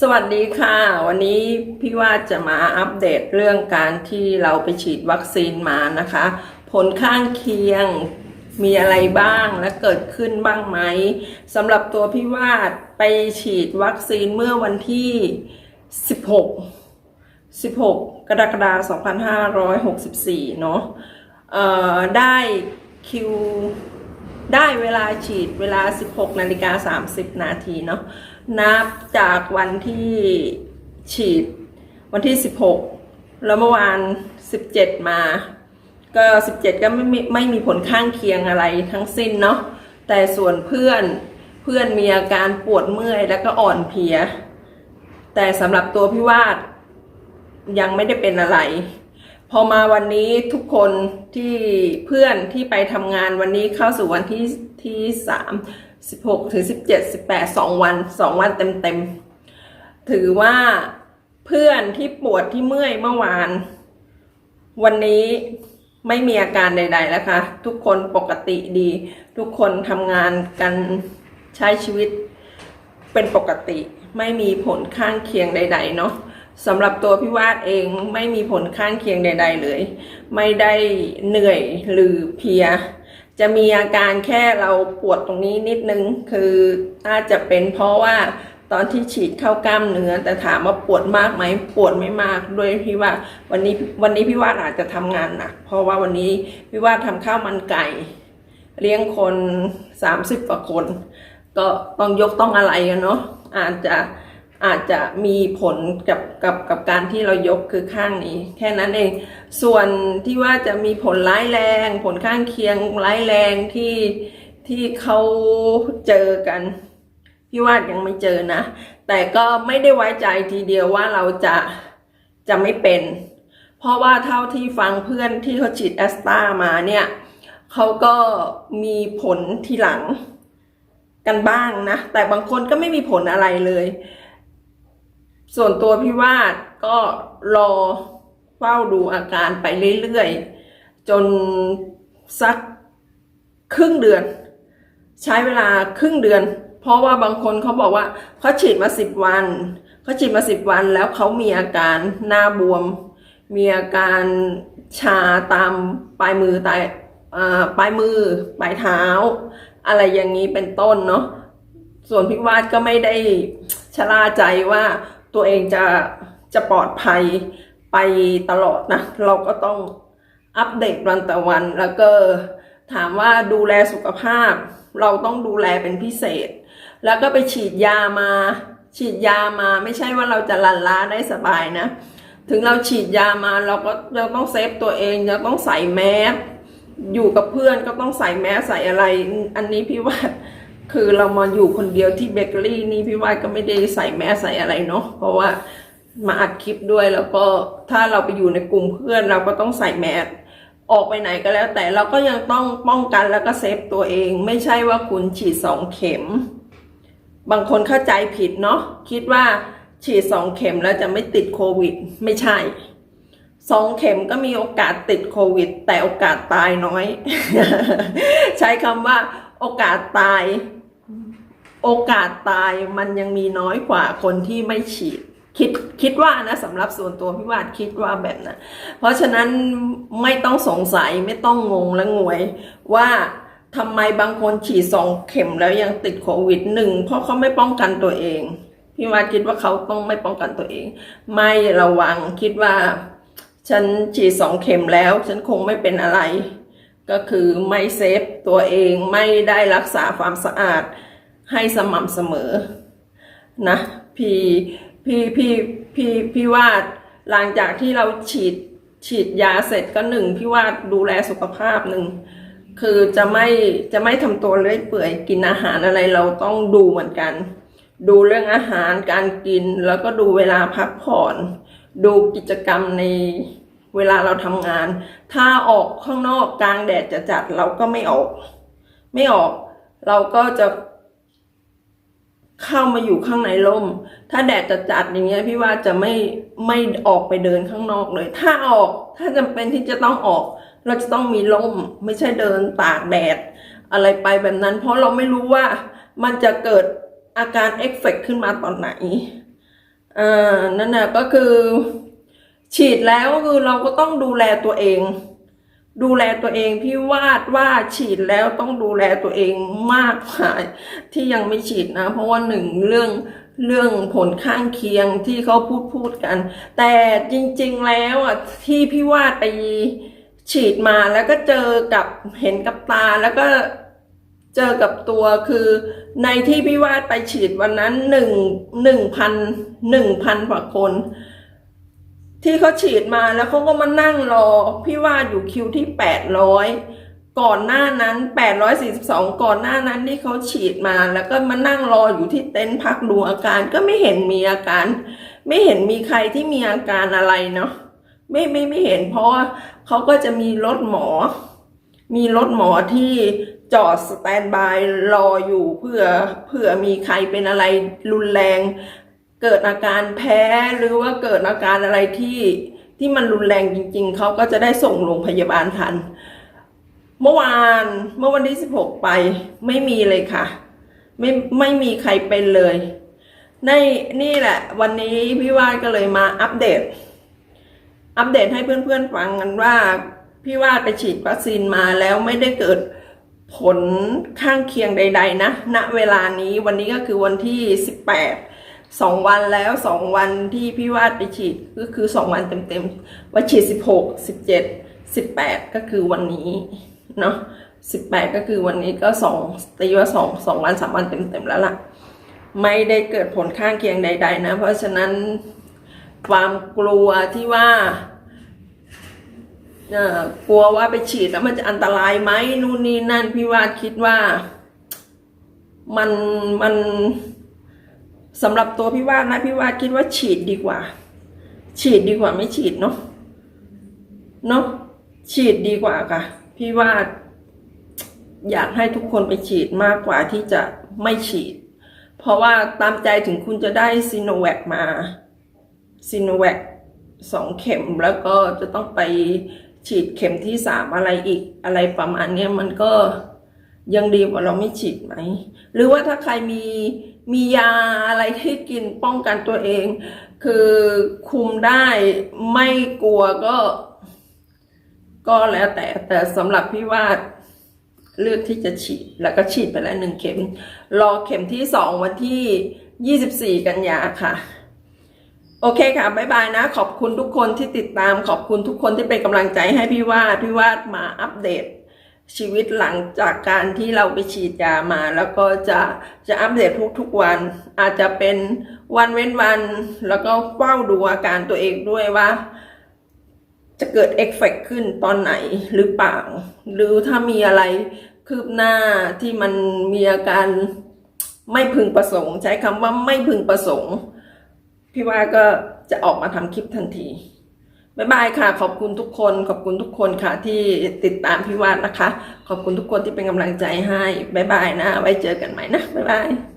สวัสดีค่ะ วันนี้พี่ว่าจะมาอัปเดตเรื่องการที่เราไปฉีดวัคซีนมานะคะ ผลข้างเคียงมีอะไรบ้างและเกิดขึ้นบ้างไหมสำหรับตัวพี่วาดไปฉีดวัคซีนเมื่อวันที่ 16 16 กรกฎาคม2564 เนาะเอ่อได้คิวได้เวลาฉีดเวลา 16นาฬิกา30 นาทีเนาะ นับจากวันที่ฉีด วันที่ 16 แล้วเมื่อวาน 17 มา ก็ 17 ก็ไม่มีไม่มีผลข้างเคียงอะไรทั้งสิ้นเนาะแต่ส่วนเพื่อนเพื่อนมีอาการปวดเมื่อยแล้วก็อ่อนเพลีย แต่สำหรับตัวพี่วาดยังไม่ได้เป็นอะไร พอมาวันนี้ทุกคนที่เพื่อนที่ไปทำงานวันนี้เข้าสู่วันที่ที่สาม สิบหกถึงสิบเจ็ดสิบแปดสองวันสองวันเต็มเต็มๆถือว่าเพื่อนที่ปวดที่เมื่อยเมื่อวาน วันนี้ไม่มีอาการใด ๆ แล้วค่ะ ทุกคนปกติดี ทุกคนทำงานกันใช้ชีวิตเป็นปกติ ไม่มีผลข้างเคียงใด ๆ เนาะสำหรับตัวพี่วาดเองไม่มีผลข้างเคียงใด ๆ เลย ไม่ได้เหนื่อยหรือเพีย จะมีอาการแค่เราปวดตรงนี้นิดนึง คืออาจะเป็นเพราะว่าตอนที่ฉีดเข้ากล้ามเนื้อ แต่ถามว่าปวดมากไหมปวดไม่มากด้วยพี่ว่า วันนี้วันนี้พี่ว่าอาจจะทำงานหนักเพราะว่าวันนี้พี่ว่าดทำข้าวมันไก่ เลี้ยงคนสามสิบกว่าคน ก็ต้องยกต้องอะไรกันเนาะอาจจะอาจจะมีผลกับกับกับการที่เรายกคือข้างนี้ แค่นั้นเอง ส่วนที่ว่าจะมีผลร้ายแรง ผลข้างเคียงร้ายแรงที่ที่เขาเจอกันพี่วาดยังไม่เจอนะ แต่ก็ไม่ได้ไว้ใจทีเดียวว่าเราจะจะไม่เป็น เพราะว่าเท่าที่ฟังเพื่อนที่เขาฉีดแอสตามาเนี่ยเขาก็มีผลทีหลังกันบ้างนะ แต่บางคนก็ไม่มีผลอะไรเลย ส่วนตัวพี่วาดก็รอ เฝ้าดูอาการไปเรื่อยๆ จนสักครึ่งเดือน ใช้เวลาครึ่งเดือน เพราะว่าบางคนเขาบอกว่าเขาฉีดมาสิบวันเขาฉีดมาสิบวันแล้วเขามีอาการหน้าบวม มีอาการชาตามปลายมือตายปลายมือปลายเท้า อะไรอย่างนี้เป็นต้นเนาะส่วนพิวาดก็ไม่ได้ชะล่าใจว่าตัวเองจะจะปลอดภัย ไปตลอดนะ เราก็ต้องอัปเดตวันต่อวัน แล้วก็ถามว่าดูแลสุขภาพ เราต้องดูแลเป็นพิเศษ แล้วก็ไปฉีดยามา ฉีดยามาไม่ใช่ว่าเราจะลันล้าได้สบายนะ ถึงเราฉีดยามาเราก็เราต้องเซฟตัวเองเราต้องใส่แมสอยู่กับเพื่อนก็ต้องใส่แมสใส่อะไร อันนี้พี่ว่าคือเรามาอยู่คนเดียวที่เบเกอรี่นี่พี่ว่าก็ไม่ได้ใส่แมสใส่อะไรเนาะเพราะว่า มาอัดคลิปด้วยแล้วก็ถ้าเราไปอยู่ในกลุ่มเพื่อนเราก็ต้องใส่แมสออกไปไหนก็แล้ว แต่เราก็ยังต้องป้องกันแล้วก็เซฟตัวเอง ไม่ใช่ว่าคุณฉีดสองเข็ม บางคนเข้าใจผิดเนาะคิดว่าฉีดสองเข็มแล้วจะไม่ติดโควิด ไม่ใช่สองเข็มก็มีโอกาสติดโควิด แต่โอกาสตายน้อย ใช้คำว่า โอกาสตาย โอกาสตายมันยังมีน้อยกว่าคนที่ไม่ฉีด คิดคิดว่านะสำหรับส่วนตัวพี่วาดคิดว่าแบบนั้นเพราะฉะนั้นไม่ต้องสงสัยไม่ต้องงงและงวยว่าทำไมบางคนฉีดสองเข็มแล้วยังติดโควิดหนึ่งเพราะเขาไม่ป้องกันตัวเองพี่วาดคิดว่าเขาต้องไม่ป้องกันตัวเอง ไม่ระวังคิดว่า ฉันฉีดสองเข็มแล้ว ฉันคงไม่เป็นอะไร ก็คือไม่เซฟตัวเองไม่ได้รักษาความสะอาดให้สม่ำเสมอนะพี่ พี่พี่พี่พี่วาดหลังจากที่เราฉีดฉีดยาเสร็จก็หนึ่งพี่วาดดูแลสุขภาพหนึ่งคือจะไม่จะไม่ทำตัวเลื่อยเปื่อยกินอาหารอะไรเราต้องดูเหมือนกัน ดูเรื่องอาหารการกินแล้วก็ดูเวลาพักผ่อน ดูกิจกรรมในเวลาเราทำงาน ถ้าออกข้างนอกกลางแดดจะจัดเราก็ไม่ออก ไม่ออก เราก็จะ เข้ามาอยู่ข้างในร่ม ถ้าแดดจะจัดอย่างเงี้ยพี่ว่าจะไม่ไม่ออกไปเดินข้างนอกเลย ถ้าออกถ้าจำเป็นที่จะต้องออก เราจะต้องมีร่ม ไม่ใช่เดินตากแดด อะไรไปแบบนั้น เพราะเราไม่รู้ว่ามันจะเกิดอาการเอฟเฟกต์ขึ้นมาตอนไหนเอ่อนั่นนะก็คือ ฉีดแล้วคือเราก็ต้องดูแลตัวเอง ดูแลตัวเองพี่วาดว่าฉีดแล้วต้องดูแลตัวเองมากกว่าที่ยังไม่ฉีดนะ เพราะว่าหนึ่งเรื่องเรื่องผลข้างเคียงที่เขาพูดพูดกัน แต่จริงๆแล้วอะที่พี่วาดไปฉีดมาแล้วก็เจอกับเห็นกับตาแล้วก็เจอกับตัวคือในที่พี่วาดไปฉีดวันนั้นหนึ่งหนึ่งพันหนึ่งพันกว่าคน ที่เขาฉีดมาแล้วเขาก็มานั่งรอ พี่ว่าอยู่คิวที่แปดร้อยก่อนหน้านั้นแปดร้อยสี่สิบสองก่อนหน้านั้นที่เขาฉีดมา แล้วก็มานั่งรออยู่ที่เต็นท์พักดูอาการก็ไม่เห็นมีอาการ ไม่เห็นมีใครที่มีอาการอะไรเนาะไม่ไม่ไม่เห็นเพราะว่าเขาก็จะมีรถหมอ มีรถหมอที่จอดสแตนบายรออยู่เพื่อเผื่อมีใครเป็นอะไรรุนแรง เกิดอาการแพ้หรือว่าเกิดอาการอะไรที่ที่มันรุนแรงจริง ๆ เขาก็จะได้ส่งโรงพยาบาลทัน เมื่อวานเมื่อวันที่ 16 ไปไม่มีเลยค่ะ ไม่ไม่มีใครเป็นเลยในนี่แหละ วันนี้พี่วาดก็เลยมาอัปเดต อัปเดตให้เพื่อนๆฟังกันว่า พี่วาดไปฉีดวัคซีนมาแล้วไม่ได้เกิดผลข้างเคียงใด ๆ นะณเวลานี้วันนี้ก็คือวันที่ 18 สองวันแล้วสองวันที่พี่วาดไปฉีดก็คือสองวันเต็มๆว่าฉีด16 17 18ก็คือวันนี้เนาะ18ก็คือวันนี้ก็สองตีว่าสองสองวันสามวันเต็มๆแล้วล่ะ ไม่ได้เกิดผลข้างเคียงใด ๆ นะ เพราะฉะนั้นความกลัวที่ว่าเออกลัวว่าไปฉีดแล้วมันจะอันตรายไหมนู่นนี่นั่นพี่วาดคิดว่ามันมัน สำหรับตัวพี่วาดนะพี่วาดคิดว่าฉีดดีกว่า ฉีดดีกว่าไม่ฉีดเนาะเนาะฉีดดีกว่าค่ะ พี่วาดอยากให้ทุกคนไปฉีดมากกว่าที่จะไม่ฉีด เพราะว่าตามใจถึงคุณจะได้ซีโนแวคมาซีโนแวคสองเข็มแล้วก็จะต้องไปฉีดเข็มที่สามอะไรอีกอะไรประมาณเนี้ยมันก็ยังดีกว่าเราไม่ฉีดไหม หรือว่าถ้าใครมี มียาอะไรที่กินป้องกันตัวเอง คือคุมได้ไม่กลัวก็ ก็แล้วแต่แต่สำหรับพี่ว่าเลือกที่จะฉีดแล้วก็ฉีดไปแล้วหนึ่งเข็ม รอเข็มที่สองวันที่ยี่สิบสี่กันยาค่ะ โอเคค่ะบ๊ายบายนะ ขอบคุณทุกคนที่ติดตามขอบคุณทุกคนที่เป็นกำลังใจให้พี่วาดพี่วาดมาอัปเดต ชีวิตหลังจากการที่เราไปฉีดยามา แล้วก็จะจะอัปเดตทุกๆวัน อาจจะเป็นวันเว้นวัน แล้วก็เฝ้าดูอาการตัวเองด้วยว่า จะเกิดเอฟเฟกต์ขึ้นตอนไหนหรือเปล่า หรือถ้ามีอะไรคืบหน้าที่มันมีอาการไม่พึงประสงค์ ใช้คำว่าไม่พึงประสงค์ พี่ว่าก็จะออกมาทำคลิปทันที บ๊ายบายค่ะ ขอบคุณทุกคน ขอบคุณทุกคนค่ะ ที่ติดตามพี่วัดนะคะ ขอบคุณทุกคนที่เป็นกำลังใจให้บ๊ายบายนะ ไว้เจอกันใหม่นะบ๊ายบาย